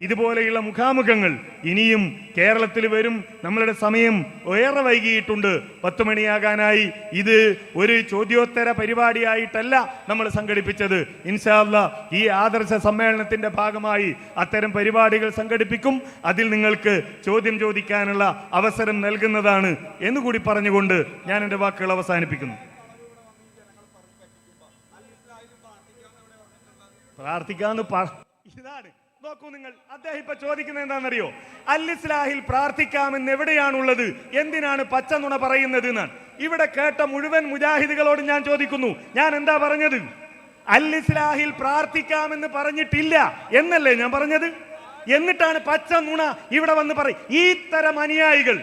ഇതുപോലെയുള്ള മുഖാമുഖങ്ങൾ ഇനിയും കേരളത്തിൽ വരും. നമ്മളുടെ സമയം ഏറെ വൈകിയിട്ടുണ്ട്. പത്ത് മണിയാകാനായി. ഇത് ഒരു ചോദ്യോത്തര പരിപാടിയായിട്ടല്ല നമ്മൾ സംഘടിപ്പിച്ചത്. ഇൻഷാല്ല ഈ ആദർശ സമ്മേളനത്തിന്റെ ഭാഗമായി അത്തരം പരിപാടികൾ സംഘടിപ്പിക്കും. അതിൽ നിങ്ങൾക്ക് ചോദ്യം ചോദിക്കാനുള്ള അവസരം നൽകുന്നതാണ് എന്നുകൂടി പറഞ്ഞുകൊണ്ട് ഞാൻ എന്റെ വാക്കുകൾ അവസാനിപ്പിക്കുന്നു. പ്രാർത്ഥിക്കാന്ന് ഇതാണ്. നോക്കൂ നിങ്ങൾ അദ്ദേഹം ഇപ്പൊ ചോദിക്കുന്നത് എന്താണെന്നറിയോ? അൽ ഇസ്ലാഹിൽ പ്രാർത്ഥിക്കാമെന്ന് എവിടെയാണുള്ളത്? എന്തിനാണ് പച്ച നുണ പറയുന്നത് എന്നാണ്. ഇവിടെ കേട്ട മുഴുവൻ മുജാഹിദുകളോട് ഞാൻ ചോദിക്കുന്നു ഞാൻ എന്താ പറഞ്ഞത്? അൽ ഇസ്ലാഹിൽ പ്രാർത്ഥിക്കാമെന്ന് പറഞ്ഞിട്ടില്ല എന്നല്ലേ ഞാൻ പറഞ്ഞത്? എന്നിട്ടാണ് പച്ച നുണ ഇവിടെ വന്ന് പറയും. ഈ തരം അനുയായികൾ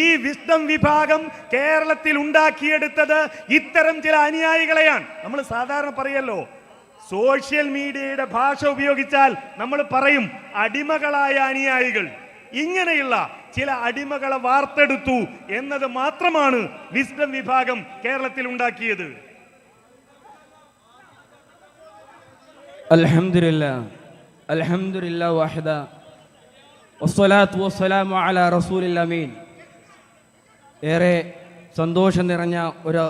ഈ വിസ്ഡം വിഭാഗം കേരളത്തിൽ ഉണ്ടാക്കിയെടുത്തത് ഇത്തരം ചില അനുയായികളെയാണ്. നമ്മൾ സാധാരണ പറയല്ലോ സോഷ്യൽ മീഡിയയുടെ ഭാഷ ഉപയോഗിച്ചാൽ നമ്മൾ പറയും അടിമകളായ അനുയായികൾ. ഇങ്ങനെയുള്ള ചില അടിമകളെ വാർത്തെടുത്തു എന്നത് മാത്രമാണ് വിസ്ഡം വിഭാഗം കേരളത്തിൽ ഉണ്ടാക്കിയത്. ഏറെ സന്തോഷം നിറഞ്ഞ ഒരു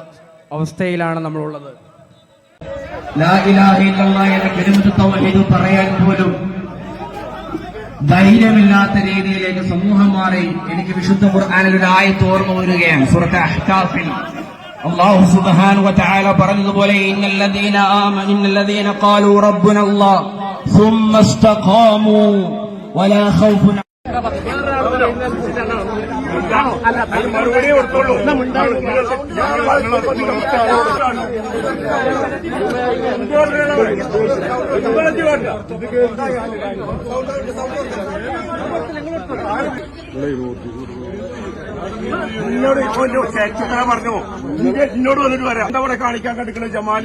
അവസ്ഥയിലാണ് നമ്മളുള്ളത്. എന്ന പെരുമത്ത് തൗഹീദ് പറയാൻ പോലും ധൈര്യമില്ലാത്ത രീതിയിലേക്ക് സമൂഹം മാറി എനിക്ക് വിശുദ്ധ ഖുർആാനിൽ ഒരു ആയത്ത് ഓർമ്മ വരികയാണ്. സുറത്ത് അഹ്കാഫിൽ അള്ളാഹു സുബാനു ചായ പറഞ്ഞതുപോലെ ഇന്നല്ലദീന ഇന്നല്ലദീന കാലു റബ്ബുനല്ലാ സുമ്മസ്തഖാമു വലാ ഖൗഫുൻ മറുപടി കൊടുത്തോളൂ എന്നോട് പറഞ്ഞു? എന്നോട് വന്നിട്ട് വരാം. എന്താ കാണിക്കാൻ കണ്ടിക്കണ ജമാൽ?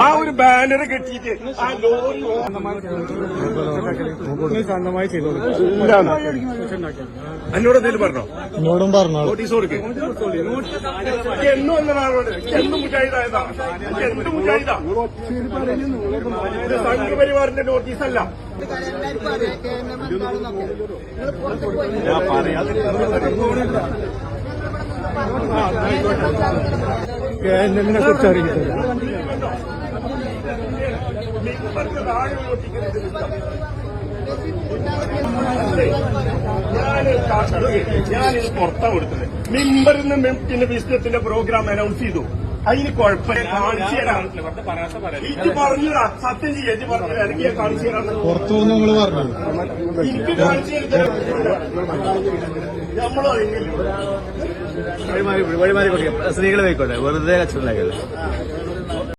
ആ ഒരു ബാനർ കെട്ടിയിട്ട് ആ ലോറി ഇല്ലാന്ന്. എന്നോട് എന്തെങ്കിലും പറഞ്ഞോ? എന്നോടും പറഞ്ഞോ? നോട്ടീസ് കൊടുക്കും. എന്നും മുജാഹിദായതാ. മുജാഹിദാ. സംഘപരിവാറിന്റെ നോട്ടീസല്ല. ഞാൻ പറയാതെ എന്നെ കുറിച്ച് അറിയിച്ചത് ഞാനിത് പുറത്താ കൊടുത്തത് മിമ്പറിൽ നിന്ന് പിന്നെ ബിസിനസിന്റെ പ്രോഗ്രാം അനൗൺസ് ചെയ്തു. അതിന് കുഴപ്പമില്ല. കാണിച്ചു തരാം. ഇത് പറഞ്ഞു സത്യം ചെയ്യാ. ഇത് പറഞ്ഞു എനിക്ക് ഞാൻ കാണിച്ചു തരാം. പുറത്തു നിന്ന് നിങ്ങൾ പറഞ്ഞു? എനിക്ക് കാണിച്ചു തരാം. നമ്മളോ വഴിമാറി വഴിമാറി സ്ത്രീകൾ പോയിക്കോട്ടെ. വെറുതെ കച്ചവടം